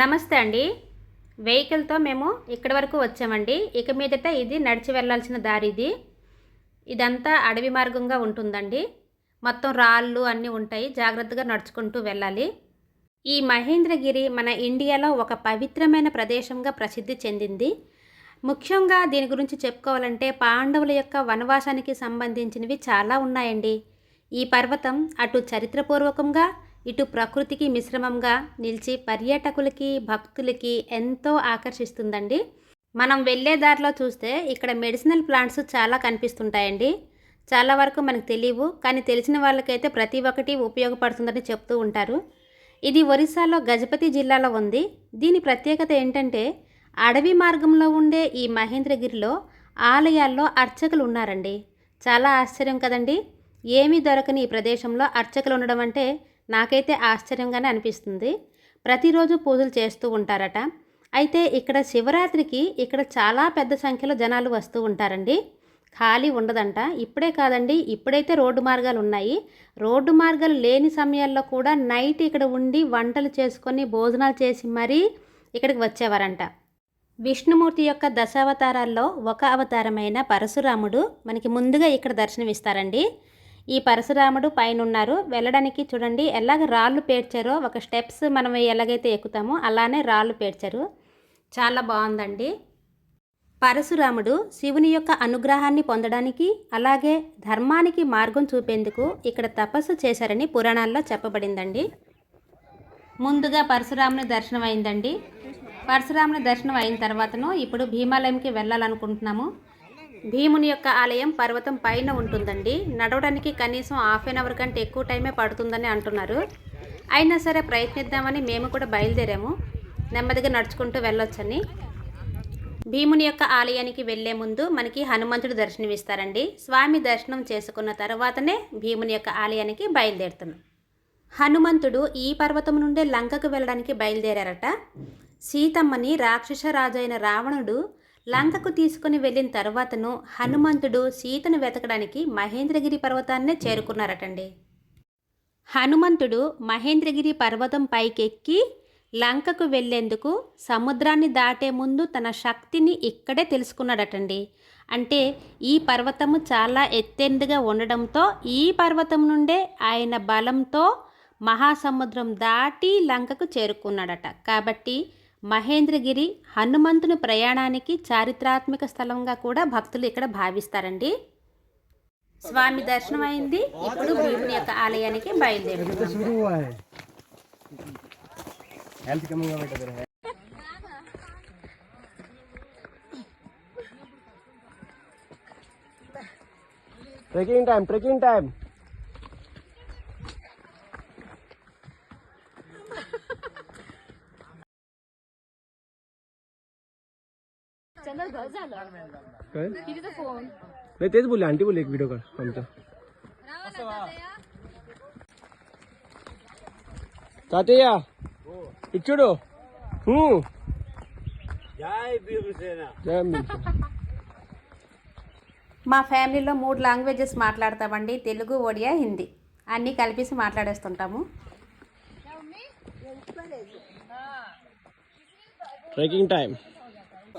నమస్తే అండి. వెహికల్తో మేము ఇక్కడి వరకు వచ్చామండి. ఇక మీదట ఇది నడిచి వెళ్ళాల్సిన దారి ఇది. ఇదంతా అడవి మార్గంగా ఉంటుందండి. మొత్తం రాళ్ళు అన్నీ ఉంటాయి. జాగ్రత్తగా నడుచుకుంటూ వెళ్ళాలి. ఈ మహేంద్రగిరి మన ఇండియాలో ఒక పవిత్రమైన ప్రదేశంగా ప్రసిద్ధి చెందింది. ముఖ్యంగా దీని గురించి చెప్పుకోవాలంటే పాండవుల యొక్క వనవాసానికి సంబంధించినవి చాలా ఉన్నాయండి. ఈ పర్వతం అటు చరిత్రపూర్వకంగా ఇటు ప్రకృతికి మిశ్రమంగా నిలిచి పర్యాటకులకి భక్తులకి ఎంతో ఆకర్షిస్తుందండి. మనం వెళ్ళే దారిలో చూస్తే ఇక్కడ మెడిసినల్ ప్లాంట్స్ చాలా కనిపిస్తుంటాయండి. చాలా వరకు మనకు తెలియవు కానీ తెలిసిన వాళ్ళకైతే ప్రతి ఒక్కటి ఉపయోగపడుతుందని చెప్తూ ఉంటారు. ఇది ఒరిస్సాలో గజపతి జిల్లాలో ఉంది. దీని ప్రత్యేకత ఏంటంటే అడవి మార్గంలో ఉండే ఈ మహేంద్రగిరిలో ఆలయాల్లో అర్చకులు ఉన్నారండి. చాలా ఆశ్చర్యం కదండి. ఏమీ దొరకని ఈ ప్రదేశంలో అర్చకులు ఉండడం అంటే నాకైతే ఆశ్చర్యంగానే అనిపిస్తుంది. ప్రతిరోజు పూజలు చేస్తూ ఉంటారట. అయితే ఇక్కడ శివరాత్రికి ఇక్కడ చాలా పెద్ద సంఖ్యలో జనాలు వస్తూ ఉంటారండి. ఖాళీ ఉండదంట. ఇప్పుడే కాదండి ఇప్పుడైతే రోడ్డు మార్గాలు ఉన్నాయి. రోడ్డు మార్గాలు లేని సమయాల్లో కూడా నైట్ ఇక్కడ ఉండి వంటలు చేసుకొని భోజనాలు చేసి మరీ ఇక్కడికి వచ్చేవారంట. విష్ణుమూర్తి యొక్క దశావతారాల్లో ఒక అవతారమైన పరశురాముడు మనకి ముందుగా ఇక్కడ దర్శనమిస్తారండి. ఈ పరశురాముడు పైన ఉన్నారు వెళ్ళడానికి చూడండి ఎలాగ రాళ్ళు పేర్చారో ఒక స్టెప్స్ మనం ఎలాగైతే ఎక్కుతామో అలానే రాళ్ళు పేర్చారు చాలా బాగుందండి. పరశురాముడు శివుని యొక్క అనుగ్రహాన్ని పొందడానికి అలాగే ధర్మానికి మార్గం చూపేందుకు ఇక్కడ తపస్సు చేశారని పురాణాల్లో చెప్పబడిందండి. ముందుగా పరశురాముని దర్శనం అయిందండి పరశురాముని దర్శనం అయిన తర్వాతను ఇప్పుడు భీమాలయంకి వెళ్ళాలనుకుంటున్నాము. భీముని యొక్క ఆలయం పర్వతం పైన ఉంటుందండి. నడవడానికి కనీసం హాఫ్ అన్ అవర్ కంటే ఎక్కువ టైమే పడుతుందని అంటున్నారు. అయినా సరే ప్రయత్నిద్దామని మేము కూడా బయలుదేరాము. నెమ్మదిగా నడుచుకుంటూ వెళ్ళొచ్చని. భీముని యొక్క ఆలయానికి వెళ్ళే ముందు మనకి హనుమంతుడు దర్శనమిస్తారండి. స్వామి దర్శనం చేసుకున్న తర్వాతనే భీముని యొక్క ఆలయానికి బయలుదేరుతున్నాం. హనుమంతుడు ఈ పర్వతం నుండే లంకకు వెళ్ళడానికి బయలుదేరారట. సీతమ్మని రాక్షస రాజైన రావణుడు లంకకు తీసుకుని వెళ్ళిన తర్వాతను హనుమంతుడు సీతను వెతకడానికి మహేంద్రగిరి పర్వతాన్నే చేరుకున్నారటండి. హనుమంతుడు మహేంద్రగిరి పర్వతం పైకెక్కి లంకకు వెళ్ళేందుకు సముద్రాన్ని దాటే ముందు తన శక్తిని ఇక్కడే తెలుసుకున్నాడటండి. అంటే ఈ పర్వతము చాలా ఎత్తెందుగా ఉండడంతో ఈ పర్వతం నుండే ఆయన బలంతో మహాసముద్రం దాటి లంకకు చేరుకున్నాడట. కాబట్టి మహేంద్రగిరి హనుమంతుని ప్రయాణానికి చారిత్రాత్మక స్థలంగా కూడా భక్తులు ఇక్కడ భావిస్తారండి. స్వామి దర్శనం అయింది ఇప్పుడు భీముని యొక్క ఆలయానికి బయలుదేరు. ట్రెకింగ్ టైం టైం काय नाही तेच बोलले आंटी बोलले एक व्हिडिओ काढ आमचा తాతయ్య ఇచ్చుడు హ్మ్. జై భీమసేన. మా ఫ్యామిలీలో మూడు లాంగ్వేజెస్ మాట్లాడతామండి తెలుగు ఒడియా హిందీ అన్నీ కలిపేసి మాట్లాడేస్తుంటాము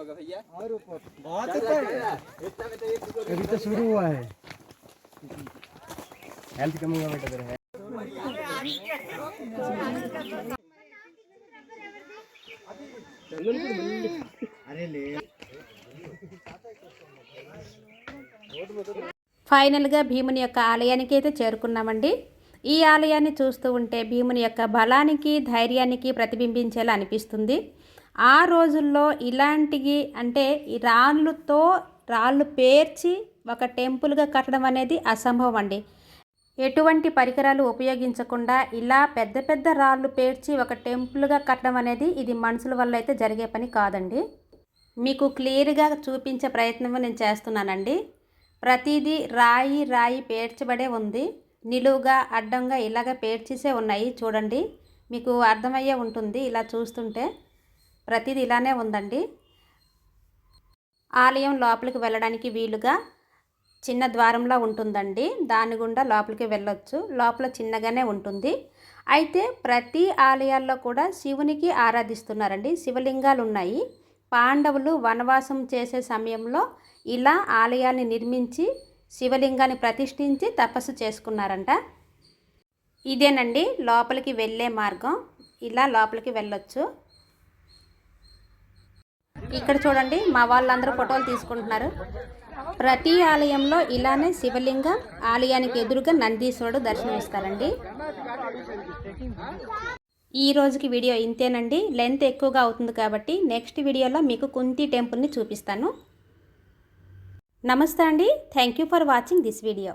ट्रैकिंग टाइम अभी तो शुरू हुआ है हेल्थ कमी हुआ बेटा तेरा ఫైనల్గా భీముని యొక్క ఆలయానికి అయితే చేరుకున్నామండి ఈ ఆలయాన్ని చూస్తూ ఉంటే భీముని యొక్క బలానికి ధైర్యానికి ప్రతిబింబించేలా అనిపిస్తుంది ఆ రోజుల్లో ఇలాంటివి అంటే ఈ రాళ్ళతో రాళ్ళు పేర్చి ఒక టెంపుల్గా కట్టడం అనేది అసంభవం అండి. ఎటువంటి పరికరాలు ఉపయోగించకుండా ఇలా పెద్ద పెద్ద రాళ్ళు పేర్చి ఒక టెంపుల్గా కట్టడం అనేది ఇది మనుషుల వల్ల అయితే జరిగే పని కాదండి. మీకు క్లియర్గా చూపించే ప్రయత్నం నేను చేస్తున్నానండి. ప్రతిదీ రాయి రాయి పేర్చబడే ఉంది. నిలువుగా అడ్డంగా ఇలాగ పేర్చేసే ఉన్నాయి. చూడండి మీకు అర్థమయ్యే ఉంటుంది ఇలా చూస్తుంటే. ప్రతిదీ ఇలానే ఉందండి. ఆలయం లోపలికి వెళ్ళడానికి వీలుగా చిన్న ద్వారంలా ఉంటుందండి. దాని గుండా లోపలికి వెళ్ళొచ్చు. లోపల చిన్నగానే ఉంటుంది. అయితే ప్రతి ఆలయాల్లో కూడా శివునికి ఆరాధిస్తున్నారండి. శివలింగాలు ఉన్నాయి పాండవులు వనవాసం చేసే సమయంలో ఇలా ఆలయాన్ని నిర్మించి శివలింగాన్ని ప్రతిష్ఠించి తపస్సు చేసుకున్నారంట. ఇదేనండి లోపలికి వెళ్ళే మార్గం. ఇలా లోపలికి వెళ్ళొచ్చు. ఇక్కడ చూడండి మా వాళ్ళందరూ ఫోటోలు తీసుకుంటున్నారు. ప్రతి ఆలయంలో ఇలానే శివలింగ ఆలయానికి ఎదురుగా నందీశ్వరుడు దర్శనమిస్తారండి. ఈ రోజుకి వీడియో ఇంతేనండి. లెంత్ ఎక్కువగా అవుతుంది కాబట్టి నెక్స్ట్ వీడియోలో మీకు కుంతి టెంపుల్ని చూపిస్తాను. నమస్తే అండి. Thank you for watching this video